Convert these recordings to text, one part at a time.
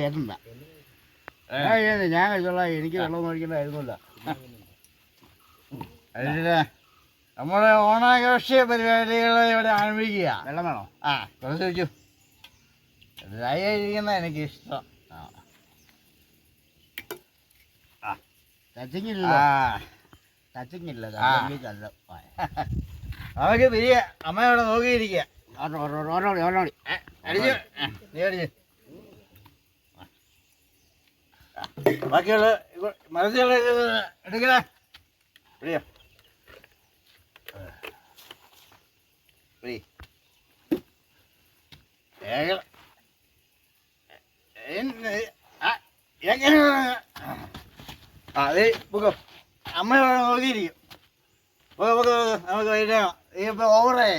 കേട്ടണ്ട ഞാൻ കഴിച്ചോളാം. എനിക്ക് വെള്ളം മേടിക്കണ്ടായിരുന്നില്ല അതിന് നമ്മുടെ ഓണാഘോഷ പരിപാടികൾ ഇവിടെ ആരംഭിക്കുക. വെള്ളം വേണോ? ആ കുറച്ച് വെച്ചു ഡ്രൈ ആയിരിക്കുന്ന എനിക്ക് ഇഷ്ടം. ആ. ടച്ചിങ്ങില്ല ആ. ഇല്ല. നമുക്ക് തിരികെ അമ്മ ഇവിടെ നോക്കിയിരിക്കുക ഓരോടി ഓരോടി നീ അടിച്ചു. ബാക്കിയുള്ള മരത്തിലുള്ള എടുക്കണേ പിടിയോ പിടി അതെ പൊക്കോ. അമ്മ നോക്കിയിരിക്കും. പൊക്കോ പൊക്കോ. നമുക്ക് വൈകിട്ട് ഈ ഇപ്പൊ ഓവറായി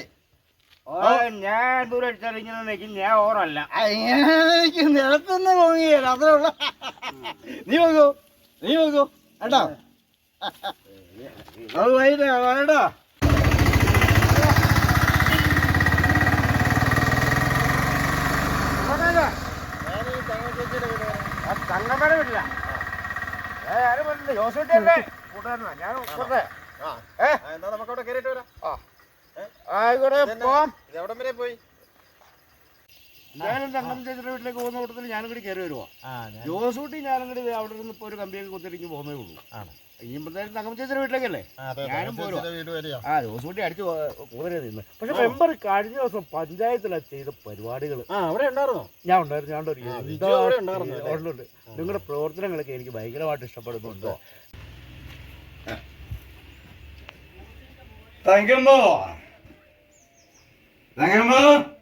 ഞാൻ ദൂരം ഇങ്ങനെ നിൽക്കും. ഞാൻ ഓറല്ല എനിക്ക് നിലത്തുനിന്ന് പൊങ്ങിയല്ല അത്രേ ഉള്ളു. നീ നോക്കൂ നീ നോക്കൂ കേട്ടോ അത് വൈകിട്ട് വേണ്ടോ തങ്കമ്മയുടെ വീട്ടില്ല ആരും പറഞ്ഞില്ല ജോസൂട്ടിയല്ലേ കൂട്ടുകാരനാ. ഞാൻ കൂട്ടേ എന്നാ നമുക്ക് അവിടെ കയറിയിട്ട് വരാം. ആയിക്കോട്ടെ പോവാം. എവിടം വരെ പോയി? ഞാനും തങ്കം ചേച്ചിയുടെ വീട്ടിലേക്ക് പോകുന്ന കൂട്ടത്തിൽ ഞാനും കൂടി കയറി വരുവാ. ജോസൂട്ടി ഞാനും കൂടി അവിടെ നിന്ന് ഇപ്പോൾ ഒരു കമ്പിയൊക്കെ കുത്തിരിഞ്ഞ് പോകുന്നേ ഉള്ളൂ. ആണ്. ഇനിയിപ്പോഴത്തേനും തങ്കം ചേച്ചിയുടെ വീട്ടിലേക്കല്ലേ? ഞാനും പോരുവാ. വീട് വരെയോ. ആ ജോസൂട്ടി അടിച്ച് കുതിര നിന്ന് പക്ഷെ മെമ്പർ കഴിഞ്ഞ ദിവസം പഞ്ചായത്തിലാണ് ചെയ്ത പരിപാടികൾ ആ അവിടെ ഉണ്ടായിരുന്നോ? ഞാൻ ഉണ്ടായിരുന്നു ഞാൻ ഉണ്ടായിരുന്നു. നിങ്ങളുടെ പ്രവർത്തനങ്ങളൊക്കെ എനിക്ക് ഭയങ്കരമായിട്ട് ഇഷ്ടപ്പെടുന്നുണ്ടോ. തങ്കമ്മോ തങ്കമ്മോ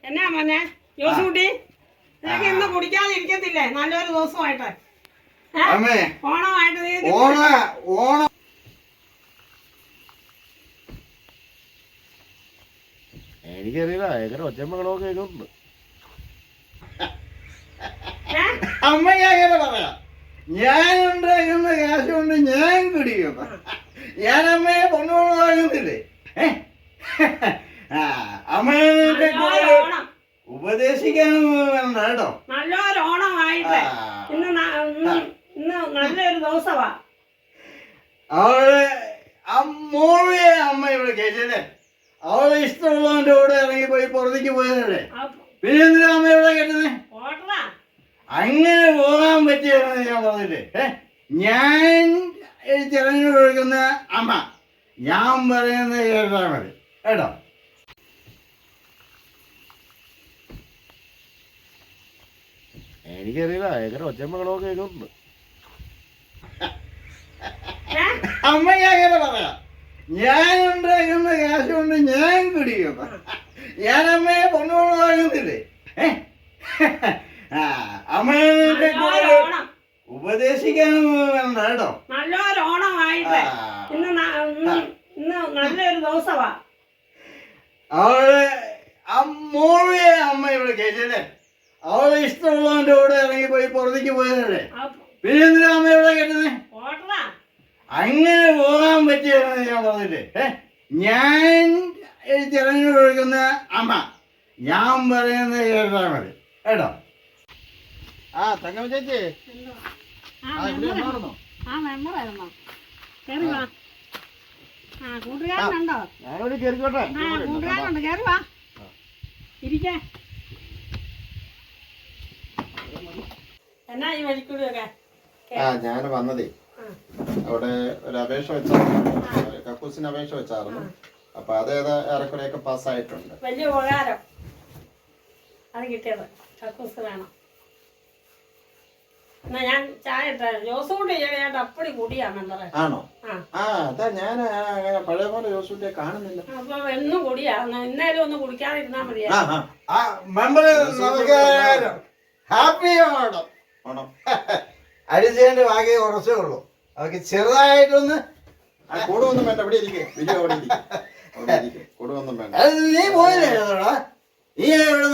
എന്നാ മോനെ ജോസൂട്ടി നിനക്ക് ഇന്ന് കുടിക്കാതിരിക്കത്തില്ലേ? നല്ലൊരു ദിവസമായിട്ട് അമ്മേ. ഓണമായിട്ട് നീ ഇത് ഓണ ഓണം എനിക്കറിയില്ല. ഭയങ്കര ഒച്ചമകളൊക്കെ കേൾക്കുന്നുണ്ട്. അമ്മ അങ്ങനെ പറയാം. ഞാൻ ഉണ്ടാക്കുന്ന കാശ് കൊണ്ട് ഞാൻ കുടിക്കും. ഞാൻ അമ്മയെ കൊണ്ടുപോകണം വാങ്ങുന്നില്ലേ ഏ? ആ, അമ്മയെ ഉപദേശിക്കാൻ വേണ്ട കേട്ടോ. നല്ലൊരു ഓണമായിട്ട്. ഇന്ന് ഇന്ന് നല്ലൊരു ദിവസമാ അവളെ മോളെ അമ്മ ഇവിടെ കേട്ടല്ലേ? അവളെ ഇഷ്ടമുള്ളവന്റെ കൂടെ ഇറങ്ങി പോയി പുറത്തേക്ക് പോയതല്ലേ? പിന്നെ എന്തിനാ അമ്മ ഇവിടെ കേട്ടത് അങ്ങനെ പോകാൻ പറ്റിയെന്ന് ഞാൻ പറഞ്ഞില്ലേ? ഞാൻ ഞാൻ തിരഞ്ഞെടുക്കുന്ന അമ്മ. ഞാൻ പറയുന്നത് കേട്ടാൽ മതി. കേട്ടോ? എനിക്കറിയില്ല ഭയങ്കര കേൾക്കുന്നുണ്ട്. അങ്ങനെ പറയാം. ഞാൻ ഉണ്ടാക്കുന്ന കാശ് കൊണ്ട് ഞാൻ കുടിക്കും ഞാൻ അമ്മയെ വാങ്ങുന്നില്ലേ? ആ, അമ്മയെ ഉപദേശിക്കാൻ വേണ്ട കേട്ടോ. നല്ലൊരു ഓണമായിട്ട് ഇന്ന് നല്ലൊരു ദിവസമാ. അവൾ മോളെ അമ്മ ഇവിടെ കേട്ടല്ലേ അവളെ ഇഷ്ടമുള്ളവന്റെ കൂടെ ഇറങ്ങി പോയി പുറത്തേക്ക് പോയതല്ലേ? പിന്നെ എന്തിനാ അമ്മ എവിടെ കേട്ടത് അങ്ങനെ പോകാൻ പറ്റിയെന്ന് ഞാൻ പറഞ്ഞില്ലേ? ഞാൻ തിരഞ്ഞെടുക്കുന്ന അമ്മ ഞാൻ പറയുന്നത് കേട്ടാ മതി. കേട്ടോ? ആ തങ്ങ ചേച്ചി. കൂട്ടുകാരനുണ്ടോ? കൂട്ടുകാരനുണ്ട്. കയറി വാ. ഇരിക്കേ എന്നാ ഈ വഴിക്കൂടിയൊക്കെ ആ ഞാൻ വന്നതേ. അവിടെ ഒരു അപേക്ഷ വെച്ചായിരുന്നു. കക്കൂസിന് അപേക്ഷ വെച്ചായിരുന്നു. അപ്പൊ അത് ഏതാ ഏറെക്കുറെയൊക്കെ പാസ്സായിട്ടുണ്ട്. വലിയ ഉപകാരം. അത് കിട്ടിയത്. കക്കൂസ് വേണം. എന്നാ ഞാൻ ചായ ജോസ് ചേട്ടാ അപ്പടി ആണോ? ആ. അതാ ഞാൻ അങ്ങനെ പഴയ പോലെ ജോസൂട്ടിയെ കാണുന്നില്ല. അപ്പൊ എന്നും കുടിയാ എന്നാ ഇന്നേലും ഒന്ന് കുടിക്കാതിരുന്നാ മതി മെമ്പർ ഹാപ്പി ഓണം ഓണം അരിച്ചതിന്റെ ബാക്കി കുറച്ചേ ഉള്ളൂ. അവർക്ക് ചെറുതായിട്ടൊന്ന് കൂടുവൊന്നും വേണ്ട ഇവിടെ ഇരിക്കും. വിജയ അവിടെ ഇരിക്കും. കൂടുവൊന്നും വേണ്ട. നീ പോയില്ലേ? നീ എവിടെ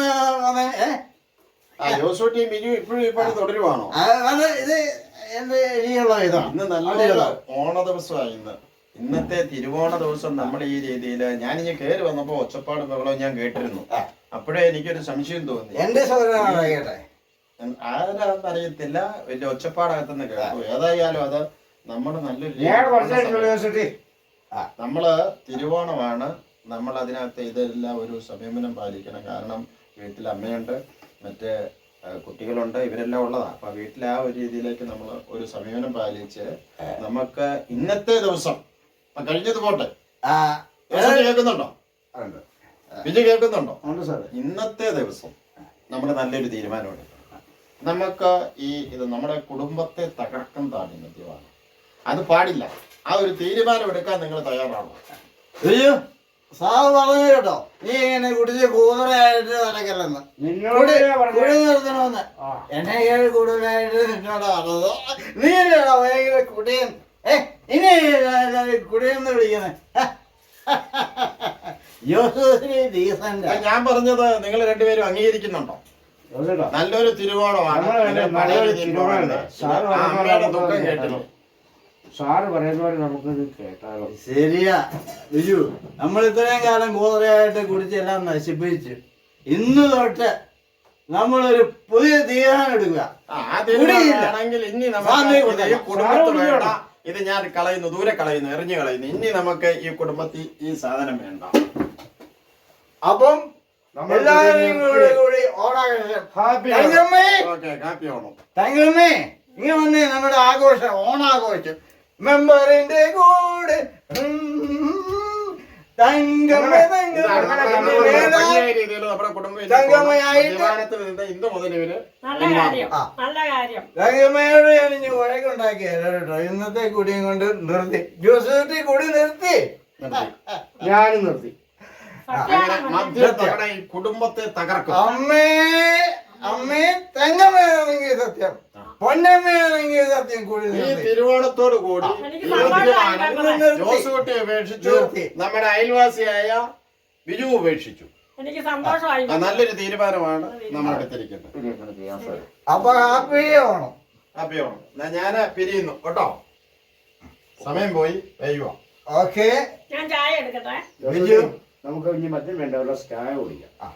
ആ ജോസൂട്ടിയും ബിജു ഇപ്പോഴും ഇപ്പോഴും തുടരുവാണോ? ആ, അത് ഇത് എന്റെ ഇനിയുള്ള ഇതാണ് ഇന്ന് നല്ലൊരു ഓണ ദിവസമായി ഇന്ന്. ഇന്നത്തെ തിരുവോണ ദിവസം നമ്മൾ ഈ രീതിയിൽ ഞാൻ ഇനി കയറി വന്നപ്പോ ഒച്ചപ്പാട് ബഹളവും ഞാൻ കേട്ടിരുന്നു. അപ്പോഴേ എനിക്കൊരു സംശയം തോന്നി. എന്റെ സഹോദരനാണ് കേട്ടെ ആരാന്ന് അറിയത്തില്ല. വലിയ ഒച്ചപ്പാടകത്തുനിന്ന് കേട്ടു. ഏതായാലും അത് നമ്മുടെ നല്ലൊരു നമ്മൾ തിരുവോണമാണ്. നമ്മൾ അതിനകത്ത് ഇതെല്ലാം ഒരു സംയമനം പാലിക്കണം. കാരണം വീട്ടിൽ അമ്മയുണ്ട് മറ്റ് കുട്ടികളുണ്ട് ഇവരെല്ലാം ഉള്ളതാണ് അപ്പൊ വീട്ടിലെ ആ ഒരു രീതിയിലേക്ക് നമ്മൾ ഒരു സമീപനം പാലിച്ച് നമുക്ക് ഇന്നത്തെ ദിവസം കഴിഞ്ഞത് പോട്ടെ. കേൾക്കുന്നുണ്ടോ. വിജയ് കേൾക്കുന്നുണ്ടോ? ഇന്നത്തെ ദിവസം നമ്മൾ നല്ലൊരു തീരുമാനമെടുക്കണം നമുക്ക് ഈ ഇത് നമ്മുടെ കുടുംബത്തെ തകർക്കുന്നതാണ് മദ്യപാനം അത് പാടില്ല. ആ ഒരു തീരുമാനം എടുക്കാൻ നിങ്ങൾ തയ്യാറാണോ അയ്യോ സാറ് പറഞ്ഞു കേട്ടോ. നീ ഇങ്ങനെ കുടിച്ച് കൂടുതലായിട്ട് നടക്കല്ലെന്ന്. നിന്നോട് കുടി ഞാൻ കുടി നിർത്തണമെന്ന്. എന്നെ കേൾ കൂടുതലായിട്ട് നിന്നോട് പറഞ്ഞത്. നീ അല്ലേടാ ഭയങ്കര കുടിയൻ ഏ ഇനി കുടിയെന്ന് വിളിക്കുന്നത് ഞാൻ പറഞ്ഞത് നിങ്ങൾ രണ്ടുപേരും അംഗീകരിക്കുന്നുണ്ടോ? നല്ലൊരു തിരുവോണമാണ്. നല്ലൊരു തിരുവോണമല്ലേ? സാറ് അമ്മയുടെ ദുഃഖം പറയുന്ന പോലെ നമുക്കിത് കേട്ടാലോ? ശരിയാ. ബിജു നമ്മൾ ഇത്രയും കാലം കൂതറയായിട്ട് കുടിച്ചെല്ലാം നശിപ്പിച്ചു ഇന്ന് തൊട്ട് നമ്മളൊരു പുതിയ തീരുമാനം എടുക്കുക. കുടുംബത്തിൽ വേണ്ട. ഇത് ഞാൻ കളയുന്നു ദൂരെ കളയുന്നു എറിഞ്ഞു കളയുന്നു. ഇനി നമുക്ക് ഈ കുടുംബത്തിൽ ഈ സാധനം വേണ്ട. അപ്പം കൂടി കൂടി ഓണാഘോഷം. ഹാപ്പി ഓണം ഇങ്ങനെ വന്നേ നമ്മുടെ ആഘോഷം ഓണാഘോഷം. മെമ്പറിന്റെ കൂടെ. തങ്കമ്മയോട് ഞാൻ വഴക്കുണ്ടാക്കിയ കേട്ടോ ഇന്നത്തെ കുടിയും കൊണ്ട് നിർത്തി. ജ്യൂസ് കുടി നിർത്തി. നിർത്തി. ഞാനും നിർത്തി. മദ്യം നമ്മുടെ ഈ കുടുംബത്തെ തകർക്കും. അമ്മേ അമ്മേ തെങ്ങമ്മയാണെങ്കിൽ സത്യം. പൊന്നമ്മയാണെങ്കിൽ സത്യം കൂടി ഈ തിരുവോണത്തോട് കൂടി മക്കളെ. ഉപേക്ഷിച്ചു നമ്മുടെ അയൽവാസിയായ ബിജു ഉപേക്ഷിച്ചു. എനിക്ക് സന്തോഷമായി. നല്ലൊരു തീരുമാനമാണ് നമ്മൾ എടുത്തിരിക്കുന്നത്. അപ്പൊ ഹാപ്പി ഓണം ഹാപ്പി ഓണം ഞാൻ പിരിയുന്നു. കേട്ടോ? സമയം പോയി. വൈകുക ഓക്കെ. ഞാൻ ചായ എടുക്കട്ടെ? ബിജു? നമുക്ക് ഇനി മറ്റും വേണ്ട ഒരു ചായ കുടിക്കാം.